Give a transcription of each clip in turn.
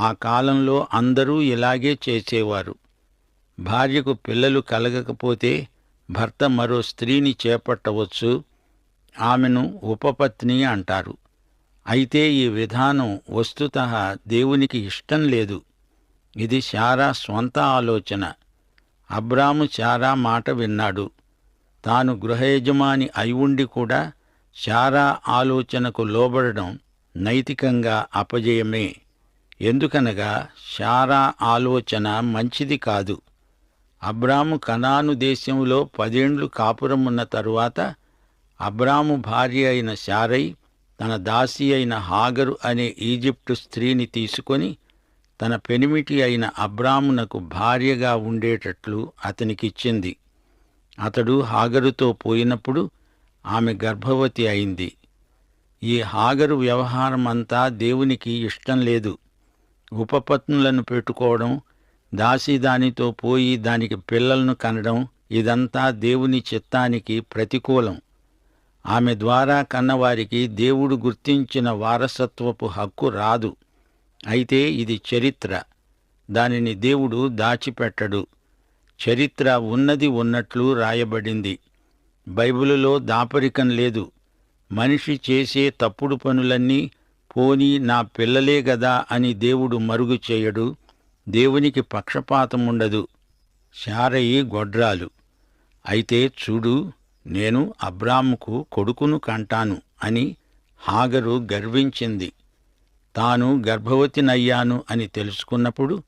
ఆ కాలంలో అందరూ ఇలాగే చేసేవారు. భార్యకు పిల్లలు కలగకపోతే భర్త మరో స్త్రీని చేపట్టవచ్చు ఆమెను ఉపపత్ని అంటారు. అయితే ఈ విధానం వస్తుత దేవునికి ఇష్టం లేదు. ఇది శారా స్వంత ఆలోచన. అబ్రాము శారా మాట విన్నాడు. తాను గృహయజమాని అయి ఉండి కూడా శారా ఆలోచనకు లోబడడం నైతికంగా అపజయమే. ఎందుకనగా శారా ఆలోచన మంచిది కాదు. అబ్రాము కనాను దేశంలో పదేండ్లు కాపురమున్న తరువాత అబ్రాము భార్య అయిన శారై తన దాసి అయిన హాగరు అనే ఈజిప్టు స్త్రీని తీసుకొని తన పెనిమిటి అయిన అబ్రామునకు భార్యగా ఉండేటట్లు అతనికిచ్చింది. అతడు హాగరుతో పోయినప్పుడు ఆమె గర్భవతి అయింది. ఈ హాగరు వ్యవహారమంతా దేవునికి ఇష్టం లేదు. ఉపపత్నులను పెట్టుకోవడం దాసి దానితో పోయి దానికి పిల్లలను కనడం ఇదంతా దేవుని చిత్తానికి ప్రతికూలం. ఆమె ద్వారా కన్నవారికి దేవుడు గుర్తించిన వారసత్వపు హక్కు రాదు. అయితే ఇది చరిత్ర. దానిని దేవుడు దాచిపెట్టడు. చరిత్ర ఉన్నది ఉన్నట్లు రాయబడింది. బైబిలులో దాపరికం లేదు. మనిషి చేసే తప్పుడు పనులన్నీ పోనీ నా పిల్లలే గదా అని దేవుడు మరుగు చేయడు దేవునికి పక్షపాతం ఉండదు శారయి గొడ్రాలు. అయితే చూడు నేను అబ్రాముకు కొడుకును కంటాను అని హాగరు గర్వించింది. తాను గర్భవతినయ్యాను అని తెలుసుకున్నప్పుడు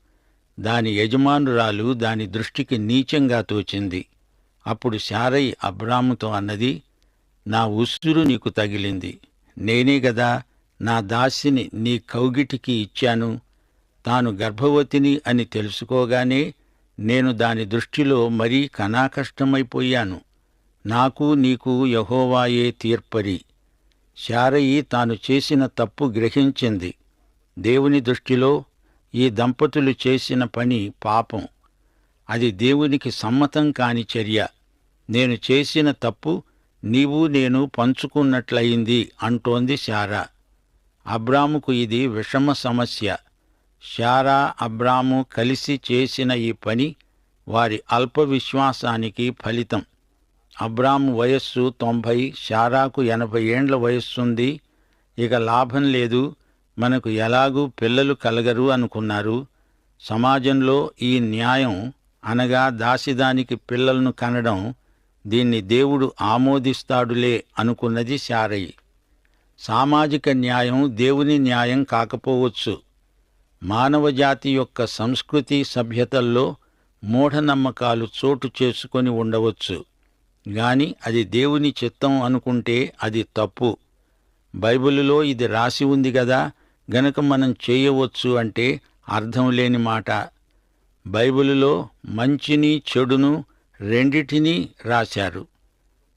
దాని యజమానురాలు దాని దృష్టికి నీచంగా తోచింది. అప్పుడు శారయి అబ్రాముతో అన్నది నా ఉసురు నీకు తగిలింది. నేనే గదా నా దాసిని నీ కౌగిటికి ఇచ్చాను. తాను గర్భవతిని అని తెలుసుకోగానే నేను దాని దృష్టిలో మరీ కనాకష్టమైపోయాను. నాకు నీకు యహోవాయే తీర్పరి. శారయి తాను చేసిన తప్పు గ్రహించింది. దేవుని దృష్టిలో ఈ దంపతులు చేసిన పని పాపం. అది దేవునికి సమ్మతం కాని చర్య. నేను చేసిన తప్పు నీవు నేను పంచుకున్నట్లయింది అంటోంది శారా. అబ్రాముకు ఇది విషమ సమస్య. శారా అబ్రాము కలిసి చేసిన ఈ పని వారి అల్ప విశ్వాసానికి ఫలితం. అబ్రాము వయస్సు తొంభై శారాకు ఎనభై ఏండ్ల వయస్సుంది. ఇక లాభం లేదు. మనకు ఎలాగూ పిల్లలు కలగరు అనుకున్నారు. సమాజంలో ఈ న్యాయం అనగా దాసిదానికి పిల్లలను కనడం దీన్ని దేవుడు ఆమోదిస్తాడులే అనుకున్నది శారయి. సామాజిక న్యాయం దేవుని న్యాయం కాకపోవచ్చు. మానవజాతి యొక్క సంస్కృతి సభ్యతల్లో మూఢనమ్మకాలు చోటు చేసుకొని ఉండవచ్చు. గాని అది దేవుని చిత్తం అనుకుంటే అది తప్పు. బైబిలులో ఇది రాసి ఉంది గదా గనక మనం చేయవచ్చు అంటే అర్థం లేని మాట. బైబిలులో మంచిని చెడును రెండిటినీ రాశారు.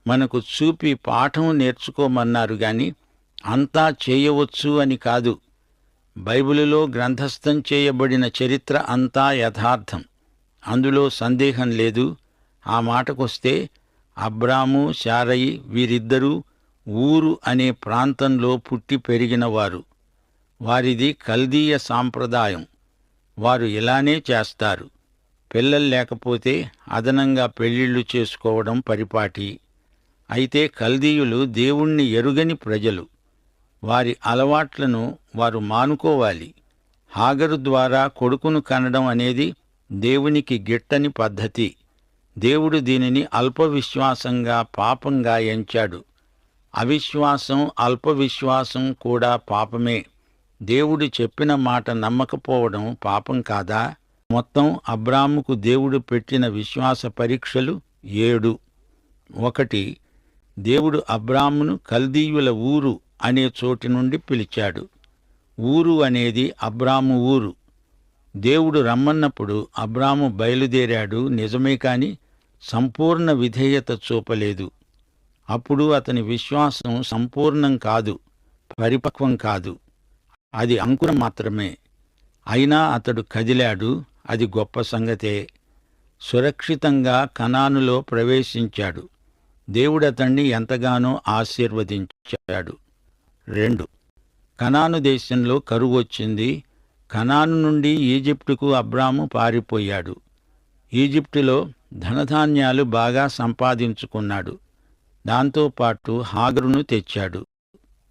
మనకు చూపి పాఠం నేర్చుకోమన్నారు గాని అంతా చేయవచ్చు అని కాదు. బైబిలులో గ్రంథస్థం చేయబడిన చరిత్ర అంతా యథార్థం. అందులో సందేహం లేదు. ఆ మాటకొస్తే అబ్రాము శారయి వీరిద్దరూ ఊరు అనే ప్రాంతంలో పుట్టి పెరిగినవారు. వారిది కల్దీయ సాంప్రదాయం. వారు ఇలానే చేస్తారు. పిల్లలు లేకపోతే అదనంగా పెళ్ళిళ్ళు చేసుకోవడం పరిపాటి. అయితే కల్దీయులు దేవుణ్ణి ఎరుగని ప్రజలు. వారి అలవాట్లను వారు మానుకోవాలి. హాగరు ద్వారా కొడుకును కనడం అనేది దేవునికి గిట్టని పద్ధతి. దేవుడు దీనిని అల్పవిశ్వాసంగా పాపంగా ఎంచాడు. అవిశ్వాసం అల్పవిశ్వాసం కూడా పాపమే. దేవుడు చెప్పిన మాట నమ్మకపోవడం పాపం కాదా? మొత్తం అబ్రాముకు దేవుడు పెట్టిన విశ్వాస పరీక్షలు ఏడు. ఒకటి దేవుడు అబ్రామును కల్దీయుల ఊరు అనే చోటి నుండి పిలిచాడు. ఊరు అనేది అబ్రాము ఊరు. దేవుడు రమ్మన్నప్పుడు అబ్రాము బయలుదేరాడు. నిజమే కాని సంపూర్ణ విధేయత చూపలేదు. అప్పుడు అతని విశ్వాసం సంపూర్ణం కాదు పరిపక్వం కాదు. అది అంకురం మాత్రమే. అయినా అతడు కదిలాడు. అది గొప్ప సంగతే. సురక్షితంగా కనానులో ప్రవేశించాడు. దేవుడతణ్ణి ఎంతగానో ఆశీర్వదించాడు. రెండు. కనాను దేశంలో కరువు వచ్చింది. కనాను నుండి ఈజిప్టుకు అబ్రాము పారిపోయాడు. ఈజిప్టులో ధనధాన్యాలు బాగా సంపాదించుకున్నాడు. దాంతోపాటు హాగరును తెచ్చాడు.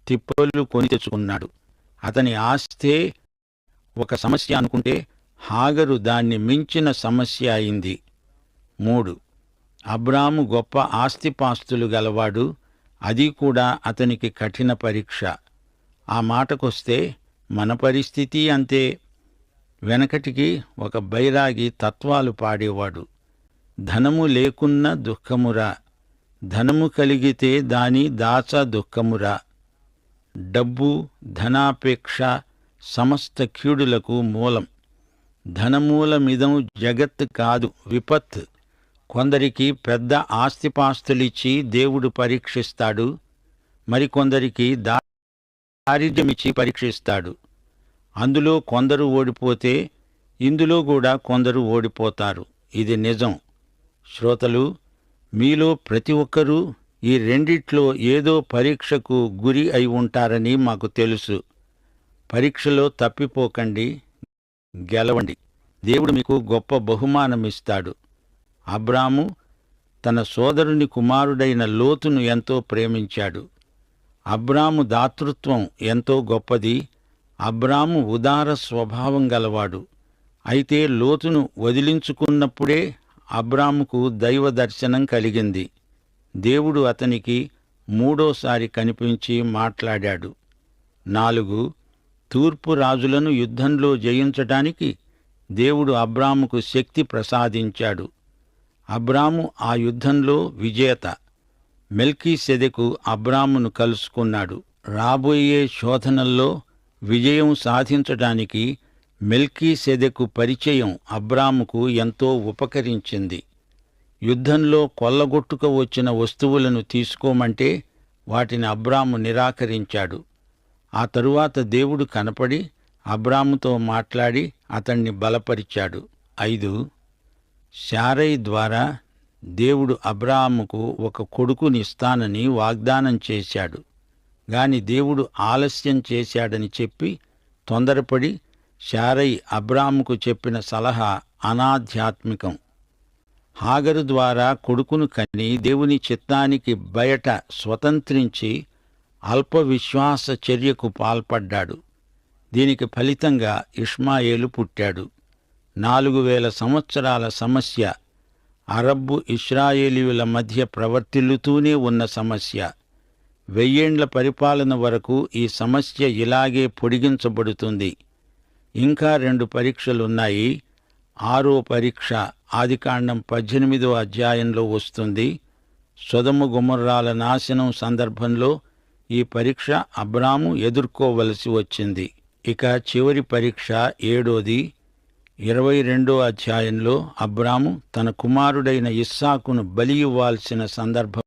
తిప్పలు కొని తెచ్చుకున్నాడు. అతని ఆస్తే ఒక సమస్య అనుకుంటే హాగరు దాన్ని మించిన సమస్య అయింది. మూడు. అబ్రాము గొప్ప ఆస్తిపాస్తులు గలవాడు. అది కూడా అతనికి కఠిన పరీక్ష. ఆ మాటకొస్తే మన పరిస్థితి అంతే. వెనకటికి ఒక బైరాగి తత్వాలు పాడేవాడు. ధనము లేకున్న దుఃఖమురా. ధనము కలిగితే దాని దాచ దుఃఖమురా. డబ్బు ధనాపేక్ష సమస్త కీడులకు మూలం. ధనమూలమిదం జగత్ కాదు విపత్. కొందరికి పెద్ద ఆస్తిపాస్తులిచ్చి దేవుడు పరీక్షిస్తాడు మరికొందరికి దారిద్ర్యమిచ్చి పరీక్షిస్తాడు. అందులో కొందరు ఓడిపోతే ఇందులో కూడా కొందరు ఓడిపోతారు. ఇది నిజం. శ్రోతలు మీలో ప్రతి ఒక్కరూ ఈ రెండిట్లో ఏదో పరీక్షకు గురి అయి ఉంటారని మాకు తెలుసు. పరీక్షలో తప్పిపోకండి గెలవండి. దేవుడు మీకు గొప్ప బహుమానమిస్తాడు. అబ్రాము తన సోదరుని కుమారుడైన లోతును ఎంతో ప్రేమించాడు. అబ్రాము దాతృత్వం ఎంతో గొప్పది. అబ్రాము ఉదార స్వభావం గలవాడు. అయితే లోతును వదిలించుకున్నప్పుడే అబ్రాముకు దైవ దర్శనం కలిగింది. దేవుడు అతనికి మూడోసారి కనిపించి మాట్లాడాడు. నాలుగు తూర్పు రాజులను యుద్ధంలో జయించటానికి దేవుడు అబ్రాముకు శక్తి ప్రసాదించాడు. అబ్రాము ఆ యుద్ధంలో విజేత. మెల్కీ సెదెకు అబ్రామును కలుసుకున్నాడు. రాబోయే శోధనల్లో విజయం సాధించడానికి మెల్కీ సెదెకు పరిచయం అబ్రాముకు ఎంతో ఉపకరించింది. యుద్ధంలో కొల్లగొట్టుక వచ్చిన వస్తువులను తీసుకోమంటే వాటిని అబ్రాము నిరాకరించాడు. ఆ తరువాత దేవుడు కనపడి అబ్రాముతో మాట్లాడి అతణ్ణి బలపరిచాడు. ఐదు శారై ద్వారా దేవుడు అబ్రాహాముకు ఒక కొడుకునిస్తానని వాగ్దానం చేశాడు. గాని దేవుడు ఆలస్యం చేశాడని చెప్పి తొందరపడి శారై అబ్రాహాముకు చెప్పిన సలహా అనాధ్యాత్మికం. హాగరు ద్వారా కొడుకును కని దేవుని చిత్తానికి బయట స్వతంత్రించి అల్ప విశ్వాస చర్యకు పాల్పడ్డాడు. దీనికి ఫలితంగా ఇష్మాయేలు పుట్టాడు. నాలుగు వేల సంవత్సరాల సమస్య. అరబ్బు ఇస్రాయేలీయుల మధ్య ప్రవర్తిల్లుతూనే ఉన్న సమస్య. వెయ్యేండ్ల పరిపాలన వరకు ఈ సమస్య ఇలాగే పొడిగించబడుతుంది. ఇంకా రెండు పరీక్షలున్నాయి. ఆరో పరీక్ష ఆదికాండం పద్దెనిమిదో అధ్యాయంలో వస్తుంది. సొదము గుమర్రాల నాశనం సందర్భంలో ఈ పరీక్ష అబ్రాము ఎదుర్కోవలసి వచ్చింది. ఇక చివరి పరీక్ష ఏడోది. ఇరవై రెండో అధ్యాయంలో అబ్రాము తన కుమారుడైన ఇస్సాకును బలి ఇవ్వాల్సిన సందర్భం